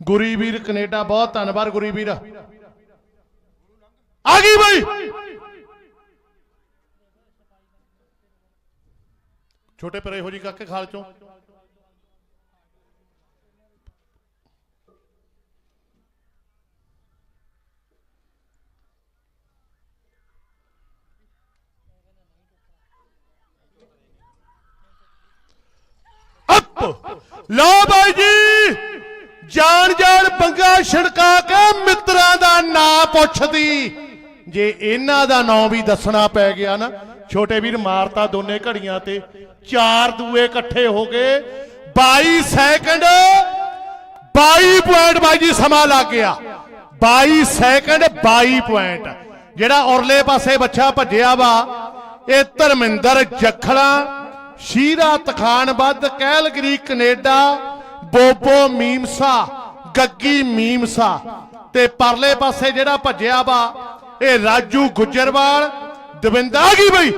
ਗੁਰੀ ਵੀਰ Canada, ਬਹੁਤ ਧੰਨਵਾਦ ਗੁਰੀ ਵੀਰ। ਆ ਗਈ ਬਾਈ। ਛੋਟੇ ਪਰੇ ਹੋ ਜੀ ਕਾਕੇ ਖਾਲ ਚੋਂ। ਅੱਪ। ਲੋ ਬਾਈ ਜੀ। ਛਿੜਕਾ ਕੇ ਮਿੱਤਰਾਂ ਦਾ ਨਾਂ ਪੁੱਛਦੀ। ਜੇ ਇਹਨਾਂ ਦਾ ਨਾਂ ਵੀ ਦੱਸਣਾ ਪੈ ਗਿਆ ਨਾ, ਛੋਟੇ ਵੀਰ ਮਾਰਤਾ ਦੋਨੇ ਘੜੀਆਂ ਤੇ, ਚਾਰ ਦੂਏ ਇਕੱਠੇ ਹੋ ਗਏ 22 ਸੈਕਿੰਡ 22 ਪੁਆਇੰਟ ਬਾਈ ਜੀ, ਸਮਾਂ ਲੱਗ ਗਿਆ। 22 ਸੈਕਿੰਡ 22 ਪੁਆਇੰਟ ਜਿਹੜਾ ਔਰਲੇ ਪਾਸੇ ਬੱਚਾ ਭੱਜਿਆ ਵਾ, ਇਹ ਧਰਮਿੰਦਰ ਜਖਲਾ, ਸ਼ੀਰਾ ਤਖਾਨਬੱਧ, ਕੈਲਗਰੀ, ਕੈਨੇਡਾ, ਬੋਬੋ ਮੀਮਸਾ। ਗੱਗੀ ਮੀਮਸਾ ਤੇ ਪਰਲੇ ਪਾਸੇ ਜਿਹੜਾ ਭੱਜਿਆ ਵਾ ਇਹ ਰਾਜੂ ਗੁੱਜਰਵਾਲ ਦਵਿੰਦਰ ਬਈ।